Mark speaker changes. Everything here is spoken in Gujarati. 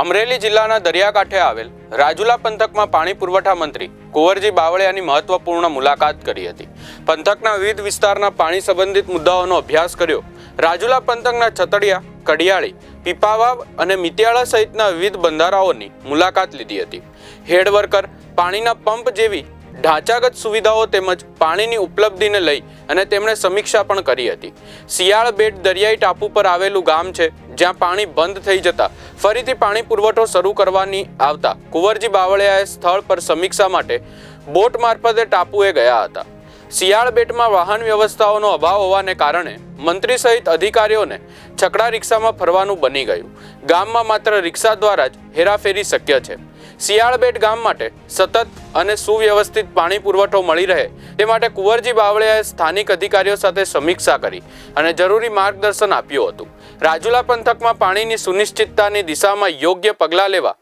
Speaker 1: અમરેલી જિલ્લાના દરિયાકાંઠે આવેલ રાજુલા પંથકમાં પાણી પુરવઠા મંત્રી કુંવરજી બાવળિયાની મહત્વપૂર્ણ મુલાકાત કરી હતી. પંથકના વિવિધ વિસ્તારના પાણી સંબંધિત મુદ્દાઓનો અભ્યાસ કર્યો. રાજુલા પંથકના છતડિયા, કડિયાળી, પીપાવાવ અને મિતિયાળા સહિતના વિવિધ બંધારાઓની મુલાકાત લીધી હતી. હેડ વર્કર પાણીના પંપ જેવી ઢાંચાગત સુવિધાઓ તેમજ પાણીની ઉપલબ્ધિને લઈ અને તેમણે સમીક્ષા પણ કરી હતી. શિયાળ બેટ દરિયાઈ ટાપુ પર આવેલું ગામ છે, જ્યાં પાણી બંધ થઈ જતા ફરીથી પાણી પુરવઠો શરૂ કરવાની આવતા કુંવરજી બાવળિયાએ સ્થળ પર સમીક્ષા માટે બોટ મારફતે ટાપુએ ગયા હતા. શિયાળ બેટમાં વાહન વ્યવસ્થાઓનો અભાવ હોવાને કારણે મંત્રી સહિત અધિકારીઓને છકડા રિક્ષામાં ફરવાનું બની ગયું. ગામમાં માત્ર રિક્ષા દ્વારા જ હેરાફેરી શક્ય છે. શિયાળ બેટ ગામ માટે સતત અને સુવ્યવસ્થિત પાણી પુરવઠો મળી રહે તે માટે કુંવરજી બાવળિયાએ સ્થાનિક અધિકારીઓ સાથે સમીક્ષા કરી અને જરૂરી માર્ગદર્શન આપ્યું હતું. રાજુલા પંથકમાં પાણીની સુનિશ્ચિતતાની દિશામાં યોગ્ય પગલાં લેવા